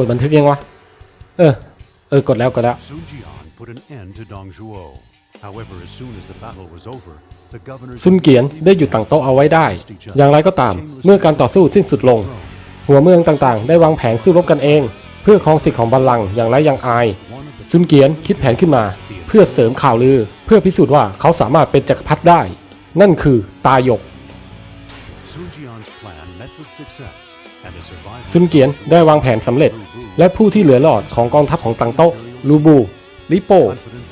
กดบันทึกยังวะ เออ เออ กดแล้ว กดแล้ว Sun Jian put an end to Dong Zhuo. However, as soon as the battle was over, the governors ซุนเกียนได้หยุดตั้งโต๊ะเอาไว้ได้ อย่างไรก็ตาม เมื่อการต่อสู้สิ้นสุดลง หัวเมืองต่างๆ ได้วางแผนสู้รบกันเอง เพื่อครองสิทธิ์ของบัลลังก์อย่างไรอย่างอาย one of the ซุนเกียนคิดแผนขึ้นมา เพื่อเสริมข่าวลือ เพื่อพิสูจน์ว่าเขาสามารถเป็นจักรพรรดิได้ นั่นคือตาหยก ซุนเกียนได้วางแผนสำเร็จ และผู้ที่เหลือรอดของกองทัพของตังโต๊ะลูบูลิโป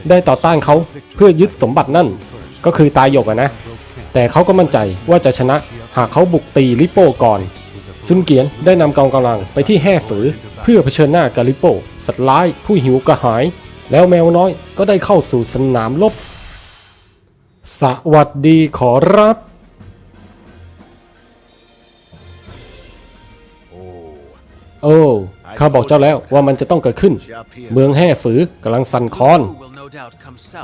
ได้ต่อต้านเขาเพื่อยึดสมบัตินั่น ก็คือตายหยกอะนะ แต่เขาก็มั่นใจว่าจะชนะหากเขาบุกตีลิโปก่อนซุนเกียนได้นำกองกำลังไปที่แห่ฝือ เพื่อเผชิญหน้ากับลิโป สัตว์ร้ายผู้หิวกระหาย แล้วแมวน้อยก็ได้เข้าสู่สนามรบสวัสดีขอรับ โอ้ข้าบอกเจ้าแล้วว่ามันจะต้องเกิดขึ้น เมืองแห่ฝือกำลังสั่นคลอน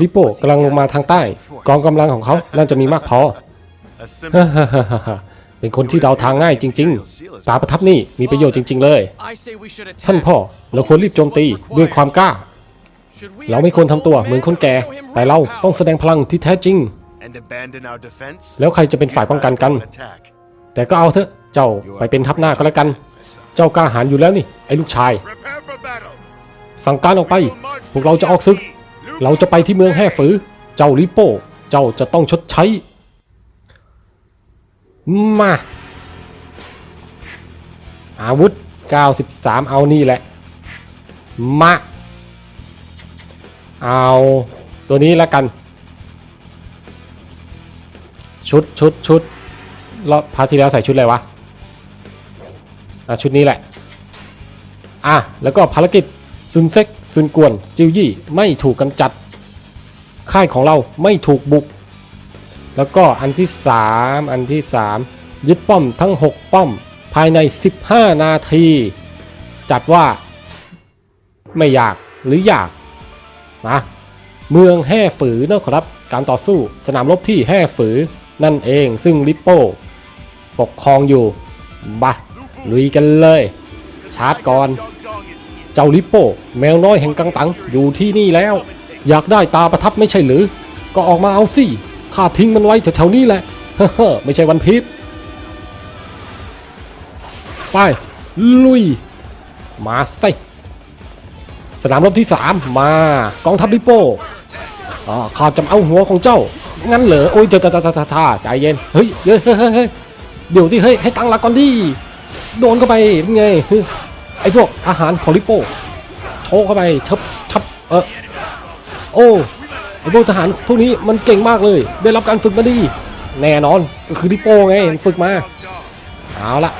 ลิโป้กำลังลงมาทางใต้ กองกำลังของเขาน่าจะมีมากพอฮ่าฮ่าฮ่าฮ่าเป็นคนที่เดาทางง่ายจริง ๆ ตาประทับนี่มีประโยชน์จริง ๆ เลย ท่านพ่อเราควรรีบโจมตีด้วยความกล้า เราไม่ควรทำตัวเหมือนคนแก่ แต่เราต้องแสดงพลังที่แท้จริง แล้วใครจะเป็นฝ่ายป้องกันกัน แต่ก็เอาเถอะ เจ้าไปเป็นทัพหน้าก็แล้วกัน เจ้ากล้าหาญอยู่แล้วนี่ไอ้ลูกชาย สั่งการออกไป พวกเราจะออกศึก เราจะไปที่เมืองแห่ฝือ เจ้าลิโป้ เจ้าจะต้องชดใช้ มา อาวุธ 93 เอานี่แหละ มา เอาตัวนี้แล้วกัน ชุดชุดชุดรอบพาร์ทที่แล้วใส่ชุดอะไรวะอะ ชุดนี้แหละ อะ แล้วก็ภารกิจซุนเซ็กซุนกวน จิวยี่ไม่ถูกกำจัด ค่ายของเราไม่ถูกบุก แล้วก็อันที่ 3 อันที่ 3 ยึดป้อมทั้ง 6 ป้อม ภายใน 15 นาที จัดว่าไม่อยากหรืออยากนะเมืองแห่ฝือนะครับ การต่อสู้สนามรบที่แห่ฝือนั่นเองซึ่งลิปโป้ ปกครองอยู่บะ ลุยกันเลย ชาร์จก่อน เจ้าลิปโป้แมวน้อยแห่งกังตังอยู่ที่นี่แล้ว อยากได้ตาประทับไม่ใช่หรือ ก็ออกมาเอาสิข้าทิ้งมันไว้แถวๆนี้แหละเฮ้อไม่ใช่วันพีชไป ลุย มาสิสนามรบที่ 3 มากองทัพลิปโป้อ่าข้าจะเอาหัวของเจ้า งั้นเหรอ โอ้ยจะจะจะจะจะจะใจเย็นเฮ้ยเฮ้ยเฮ้ยเฮ้ยเฮ้ยเดี๋ยวสิ เฮ้ย ให้ตั้งหลักก่อนดิ โดนเข้าไปเป็นไงเฮ้ยไอพวกอาหารของลิโป้โชเข้าไปชับชับเออโอ้ไอพวกทหารพวกนี้มันเก่งมากเลย ได้รับการฝึกมาดีแน่นอนก็คือลิโป้ไงมันฝึกมาเอาละ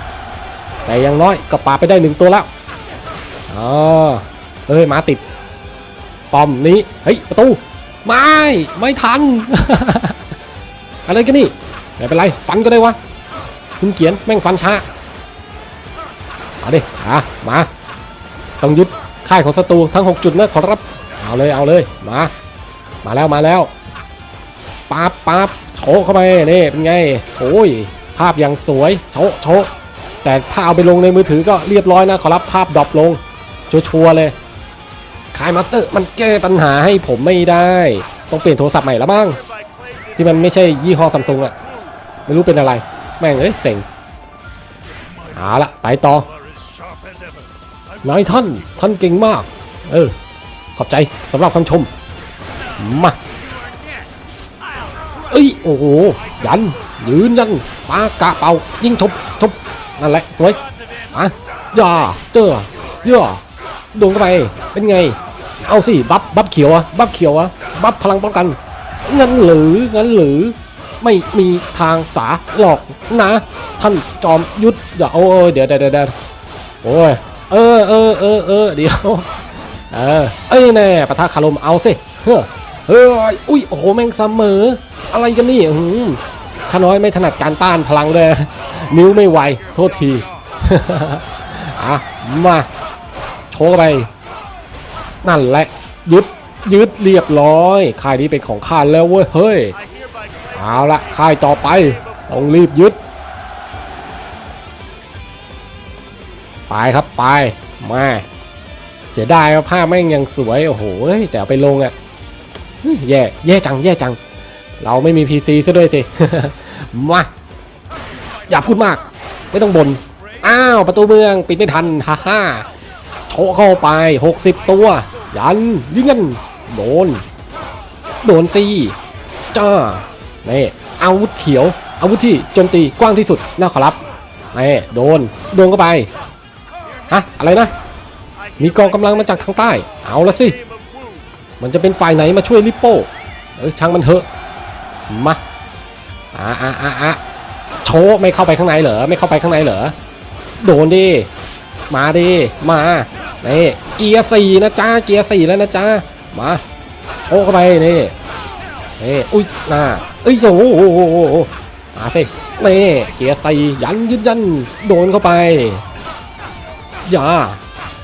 แต่อยังน้อยก็ปาไปได้หนึ่งตัวแล้วอ๋อเฮ้ยมาติดป้อมนี้เฮ้ยประตูไม่ไม่ทัน อะไรกันนี่ไม่เป็นไรฟันก็ได้วะซุนเกียนแม่งฟันช้า เอาดิอะมาต้องยึดค่ายของศัตรูทั้ง 6 จุดนะขอรับเอาเลยเอาเลยมา มาแล้วมาแล้วป๊าบป๊าบโชว์เข้าไปนี่เป็นไงโอ้ยภาพอย่างสวยโชว์โชว์แต่ถ้าเอาไปลงในมือถือก็เรียบร้อยนะขอรับภาพดรอปลงชัวร์เลยคายมาสเตอร์มันแก้ปัญหาให้ผมไม่ได้ ต้องเปลี่ยนโทรศัพท์ใหม่แล้วบ้างที่มันไม่ใช่ยี่ห้อซัมซุงอะไม่รู้เป็นอะไร แม่งเอ้ยเซ็งเอาละไปต่อ นายท่าน ท่านเก่งมาก เออ ขอบใจสำหรับคำชม มา เอ้ย โอ้โห ยัน ยืนยันปากกะเป่า ยิงชบชบนั่นแหละ สวยอะย่าเจอย่าโดนเข้าไป เป็นไง เอาสิ บัฟ บัฟเขียวอะบัฟเขียวอะบัฟพลังป้องกัน งั้นหรือ งั้นหรือ ไม่มีทางสาหลอกนะ ท่านจอมยุทธอย่าโอ้ยเดี๋ยวเดี๋ยวเดี๋ยวโอ้ย เออเออเออเออเดี๋ยวเออเอ้ยแน่ปะทะคารมเอาสิเฮ้อเฮ้ยอุ้ยโอ้โหแม่งเสมอ อะไรกันนี่อืมข้าน้อยไม่ถนัดการต้านพลังเลยนิ้วไม่ไวโทษทีอะมาโชว์ไปนั่นแหละยึดยึดเรียบร้อยค่ายนี้เป็นของข้าแล้วเว้ยเฮ้ยเอาละค่ายต่อไปต้องรีบยึด ไปครับไปมาเสียดายว่าภาพแม่งยังสวยโอ้โหแต่เอาไปลงอะ่ะแย่แย่จังแย่จัง เราไม่มี PC ซะด้วยสิมาอย่าพูดมาก ไม่ต้องบน่นอ้าวประตูเมืองปิดไม่ทันฮ่าฮ่าโชเข้าไป 60 ตัว ยันยิงกันโดน โดนซีจ้านี่อาวุธเขียวอาวุธที่โจมตีกว้างที่สุดน่าขอรับนี่โดนโดนเข้าไป ฮะอะไรนะ มีกองกำลังมาจากทางใต้ เอาละสิ มันจะเป็นฝ่ายไหนมาช่วยลิปโป้เอ้ยช่างมันเถอะ มาอ่าอ่าอ่าอ่าโชไม่เข้าไปข้างในเหรอ ไม่เข้าไปข้างในเหรอ โดนดิ มาดิ มานี่เกียร์สี่นะจ้า เกียร์สี่แล้วนะจ้า มาโชเข้าไปนี่นี่อุ้ยน่าเอ้ยโอ้โหมาสินี่เกียร์สี่ยันยืนยัน โดนเข้าไป อย่า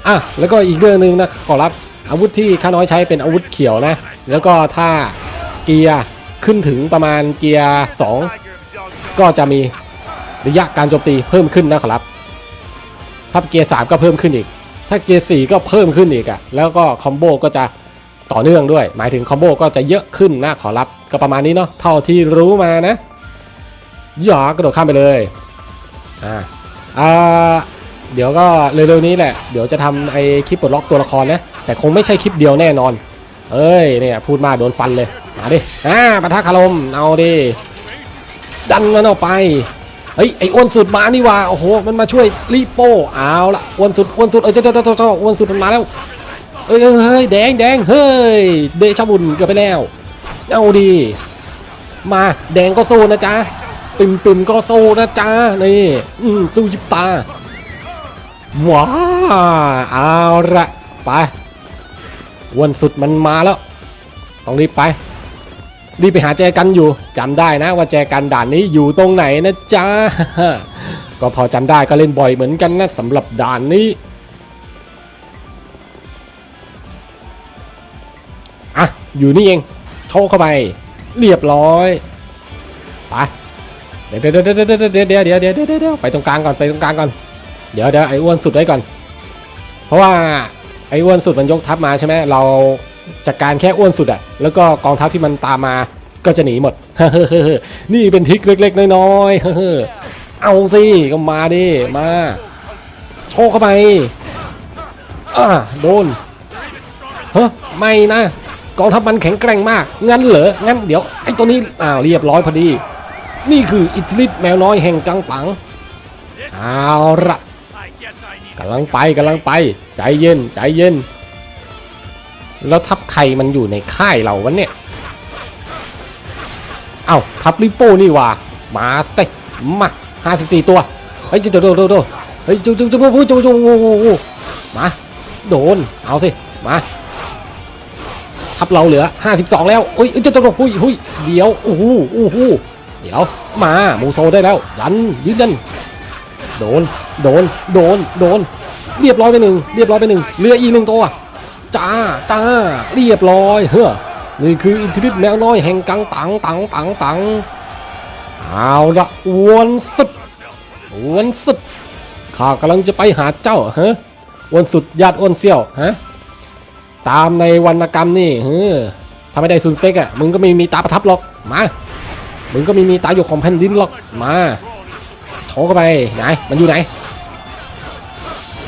อะแล้วก็อีกเรื่องหนึ่งนะขอรับอาวุธที่ข้าน้อยใช้เป็นอาวุธเขียวนะ แล้วก็ถ้าเกียร์ขึ้นถึงประมาณเกียร์2ก็จะมีระยะการโจมตีเพิ่มขึ้นนะขอรับถ้าเกียร์3ก็เพิ่มขึ้นอีก ถ้าเกียร์4ก็เพิ่มขึ้นอีกอะ่ะแล้วก็คอมโบก็จะต่อเนื่องด้วย หมายถึงคอมโบก็จะเยอะขึ้นนะขอรับก็ประมาณนี้เนาะเท่าที่รู้มานะอย่ากระโดดข้ามไปเลยอ่าอ่า เดี๋ยวก็เร็วๆนี้แหละ เดี๋ยวจะทำไอ้คลิปปลดล็อกตัวละครนะ แต่คงไม่ใช่คลิปเดียวแน่นอน เอ้ยเนี่ยพูดมาโดนฟันเลย มาดิอ่าปะทะคารม เอาดิ ดันมันออกไป เฮ้ยไอ้อ้วนสุดมานี่ว่า โอ้โห มันมาช่วยรีโป้เอาละอ้วนสุดอ้วนสุด เอ้ยเจ้าเจ้าเจ้าเจ้าอ้วนสุดมันมาแล้ว เอ้ยเฮ้ยแดงแดงเฮ้ย เดชบุญเกือบไปแล้ว เอาดี มาแดงก็สู้นะจ๊ะปิ่มปิ่มก็สู้นะจ๊ะนี่ อืมสู้ยิบตา ว้าเอาละไปวันสุดมันมาแล้ว ต้องรีบไป รีบไปหาแจกันอยู่จำได้นะว่าแจกันด่านนี้อยู่ตรงไหนนะจ๊ะ ก็พอจำได้ก็เล่นบ่อยเหมือนกันนะสำหรับด่านนี้อะอยู่นี่เองโทเข้าไป เรียบร้อยไปเดี๋ยวเดี๋ยวเดี๋ยวเดี๋ยวเดี๋ยวเดี๋ยวไปตรงกลางก่อนไปตรงกลางก่อน เดี๋ยวเดี๋ยวไอ้อ้วนสุดไว้ก่อน เพราะว่าไอ้อ้วนสุดมันยกทัพมาใช่ไหมเราจัดการแค่อ้วนสุดอะแล้วก็กองทัพที่มันตามมาก็จะหนีหมดนี่เป็นทริคเล็ก ๆ น้อยๆเอาสิก็มาดิมาโชว์เข้าไปอ่าโดนเฮ้ไม่นะกองทัพมันแข็งแกร่งมาก งั้นเหรอ งั้นเดี๋ยวไอ้ตัวนี้อ้าวเรียบร้อยพอดี นี่คืออิทธิฤทธิ์แมวน้อยแห่งกังปังเอาละ กำลังไปกำลังไปใจเย็นใจเย็น แล้วทัพใครมันอยู่ในค่ายเราวะเนี่ยเอ้าทัพลิโป้นี่ว่ามาสิมาห้าสิบสี่ตัวเฮ้ยเจ้าเจ้าเจ้าเจ้าเฮ้ยจ้าเจ้าเจ้าเจ้าเจ้าเจ้ามาโดนเอาสิมาทัพเราเหลือห้าสิบสองแล้วอุ้ยเจ้าเจ้าเจ้าหุ้ยหุ้ยเดี๋ยวโอ้โหโอ้โหเดี๋ยวมามูโซได้แล้วยันยืนยันโดน โดน โดน โดน เรียบร้อยไปหนึ่ง เรียบร้อยไปหนึ่งเหลืออีกหนึ่งตัว จ้า จ้า เรียบร้อย เฮ้อ นี่คืออิทธิฤทธิ์แมวน้อยแห่งกังตังตังตังตังเอาละอวนสุดอวนสุดข้ากำลังจะไปหาเจ้าฮะอวนสุดญาติอ้วนเซี่ยวฮะ ตามในวรรณกรรมนี่เฮ้อถ้าไม่ได้ซุนเซ็กอะ มึงก็ไม่มีตาประทับหรอก มา มึงก็ไม่มีตาอยู่ของแผ่นดินหรอก มาโถเข้าไป ไหน มันอยู่ไหน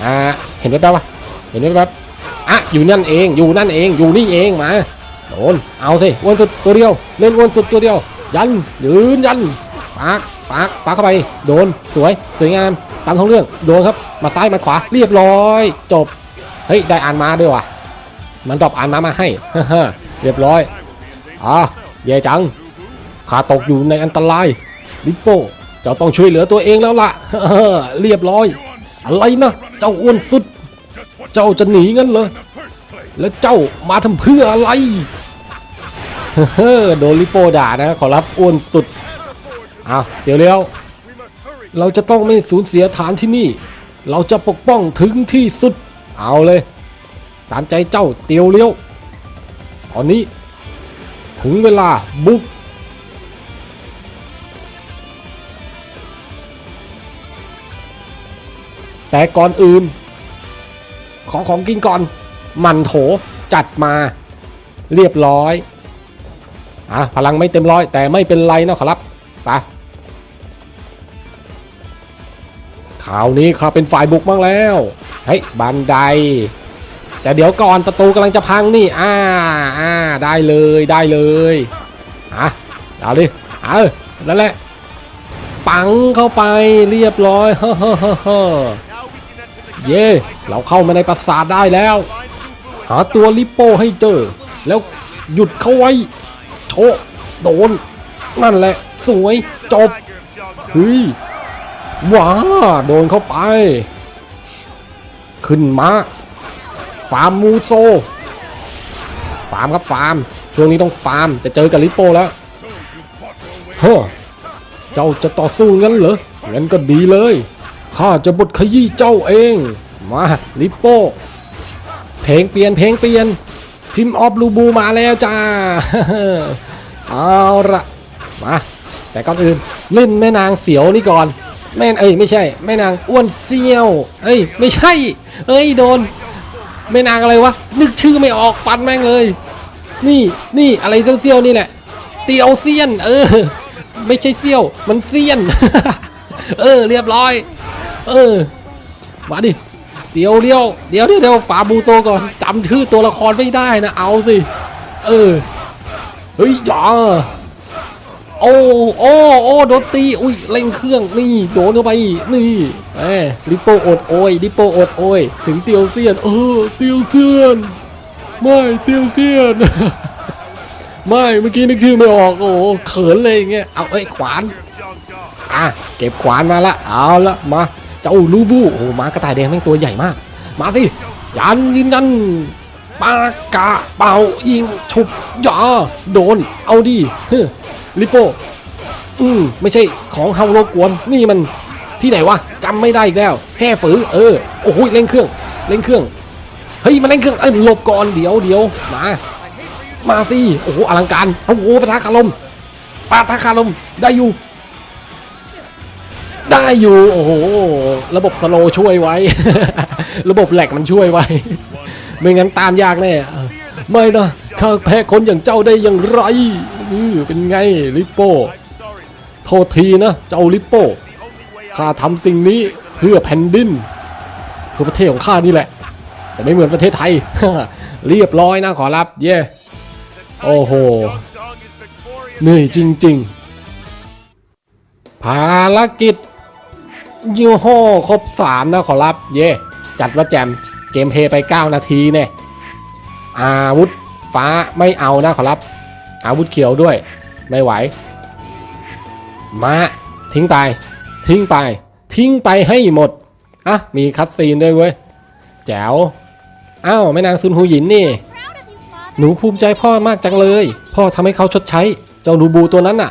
อ่าเห็นแว๊บๆปะเห็นแว๊บๆอะอยู่นั่นเองอยู่นั่นเองอยู่นี่เองมาโดนเอาสิอ้วนสุดตัวเดียว เล่นอ้วนสุดตัวเดียว ยันยืนยันปากปากปากเข้าไป โดนสวยสวยงามตามท้องเรื่องโดนครับมาซ้ายมาขวาเรียบร้อย จบเฮ้ยได้อ่านมาด้วยว่ะมันดรอปอ่านมามาให้เรียบร้อยอะแย่จังขาตกอยู่ในอันตรายลิปโป้จ้าต้องช่วยเหลือตัวเองแล้วล่ะเรียบร้อย อะไรนะ เจ้าอ้วนสุด เจ้าจะหนีงั้นเหรอ แล้วเจ้ามาทำเพื่ออะไรโดนลิโปด่านะ ขอรับอ้วนสุดเอาเดี๋ยวเร็วเราจะต้องไม่สูญเสียฐานที่นี่ เราจะปกป้องถึงที่สุด เอาเลย ตามใจเจ้าเตียวเลี้ยว ตอนนี้ ถึงเวลาบุก แต่ก่อนอื่น ขอของกินก่อน มันโถจัดมาเรียบร้อยอะพลังไม่เต็มร้อยแต่ไม่เป็นไรนะครับไปคราวนี้ข้าเป็นฝ่ายบุกบ้างแล้วเฮ้ยบันได แต่เดี๋ยวก่อนประตูกำลังจะพังนี่อ่าอ่าได้เลยได้เลยอะเอาดิเออนั่นแหละปังเข้าไปเรียบร้อยฮ่าฮ่าฮ่าฮ่า เย่เราเข้ามาในปราสาทได้แล้ว หาตัวลิปโป้ให้เจอ แล้วหยุดเขาไว้ โชโดน นั่นแหละ สวยจบเฮ้ยว้าโดนเข้าไป ขึ้นมา ฟาร์มมูโซ ฟาร์มครับฟาร์ม ช่วงนี้ต้องฟาร์มจะเจอกับลิปโป้แล้วเฮ้อเจ้าจะต่อสู้งั้นเหรองั้นก็ดีเลย ข้าจะบดขยี้เจ้าเอง มาลิปโป้เพลงเปลี่ยนเพลงเปลี่ยนทีมออฟลูบูมาแล้วจ้า เอาละมาแต่ก่อนอื่นเล่นแม่นางเสียวนี่ก่อน แม่เอ้ยไม่ใช่ แม่นางอ้วนเซียว เอ้ยไม่ใช่ เอ้ยโดน แม่นางอะไรวะนึกชื่อไม่ออกฟันแม่งเลย นี่นี่อะไรเซียวๆนี่แหละ เตียวเซียน เออ ไม่ใช่เซียว มันเซียน เออ เรียบร้อย เออ มาดิเดี๋ยวเดี๋ยวเดี๋ยวเดี๋ยวเดี๋ยวฝาบูโตก่อนจำชื่อตัวละครไม่ได้นะ เอาสิ เออ เฮ้ยอย่าโอ้โอ้โอ้โดนตี อุ้ยเร่งเครื่อง นี่โดนเข้าไป นี่แหมลิปโปอดโอยลิปโปอดโอย ถึงเตียวเซียน เออ เตียวเซียน ไม่เตียวเซียน ไม่ เมื่อกี้นึกชื่อไม่ออก โอ้เขินเลยอย่างเงี้ย เอาเอ้ยขวาน อะ เก็บขวานมาละ เอาละ มา เจ้าลูบูโอ้ม้ากระต่ายแดงแม่งตัวใหญ่มาก มาสิยันยืนยันปากกาเป่ายิงฉุบอย่าโดน เอาดิเฮ้ลิโป้อืมไม่ใช่ของเฮาโลกวนนี่มันที่ไหนวะจำไม่ได้อีกแล้วแห่ฝือเออโอ้โหเร่งเครื่องเร่งเครื่องเฮ้ยมาเร่งเครื่องเอ้หลบก่อนเดี๋ยวเดี๋ยวมามาสิโอ้โหอลังการโอ้โหปะทะคารมปะทะคารมได้อยู่ ได้อยู่ โอ้โห ระบบสโลช่วยไว้ ระบบแหลกมันช่วยไว้ ไม่งั้นตามยากแน่ไม่นะข้าแพ้คนอย่างเจ้าได้อย่างไรเป็นไงลิปโป้โทษทีนะเจ้าลิปโป้ข้าทำสิ่งนี้เพื่อแผ่นดินเพื่อประเทศของข้านี่แหละ แต่ไม่เหมือนประเทศไทย เรียบร้อยนะขอรับ เย่โอ้โหเหนื่อยจริง ๆ ภารกิจ ยูโฮครบสามนะขอรับ เย่จัดว่าแจมเกมเพย์ไป 9 นาทีเนี่ยอาวุธฟ้าไม่เอานะขอรับ อาวุธเขียวด้วย ไม่ไหว มาทิ้งไป ทิ้งไป ทิ้งไปให้หมด อะ มีคัตซีนด้วยเว้ย แจ๋วอ้าวแม่นางซุนหูหยินนี่ หนูภูมิใจพ่อมากจังเลย พ่อทำให้เขาชดใช้ เจ้าหนูบูตัวนั้นน่ะ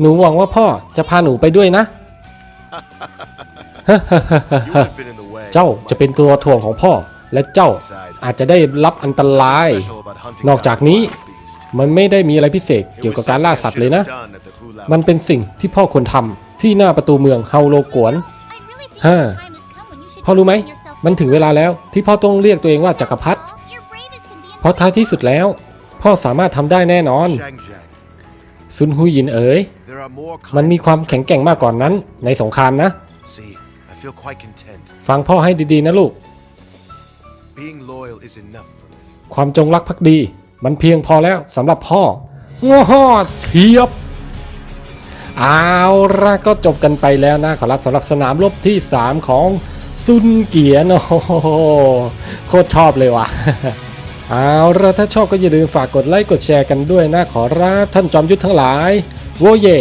หนูหวังว่าพ่อจะพาหนูไปด้วยนะ เจ้าจะเป็นตัวถ่วงของพ่อ และเจ้าอาจจะได้รับอันตราย Special about hunting นอกจาก down a นี้ wild beast. มันไม่ได้มีอะไรพิเศษ It เกี่ยว was กับการ something ล่า I สัตว์ should เลย have นะ done at the Hulao มันเป็นสิ่งที่พ่อควรทำที่หน้าประตูเมืองเฮาโลกวน I really think Huh. the time has come when you should พ่อรู้ไหม proclaim yourself มันถึงเวลาแล้วที่พ่อต้องเรียกตัวเองว่าจักรพรรดิ Well, you're brave as can be in เพราะท้ายที่สุดแล้ว พ่อสามารถทำได้แน่นอน Shang Zhang. ซุนฮุยหยินเอ๋ย There are more มัน kinds มี of ความแข็งแกร่งมากกว่านั้น ในสงครามนะ See, I feel quite content. ฟังพ่อให้ดีๆนะลูก Being loyal is enough for me. ความจงรักภักดี มันเพียงพอแล้วสำหรับพ่อง้อเทียบเอาละก็จบกันไปแล้วนะขอรับสำหรับสนามรบที่ 3 ของซุนเกียนโอ้โหโคตรชอบเลยว่ะ เอาละถ้าชอบก็อย่าลืมฝากกดไลค์กดแชร์กันด้วยนะขอรับท่านจอมยุทธทั้งหลาย โวเย่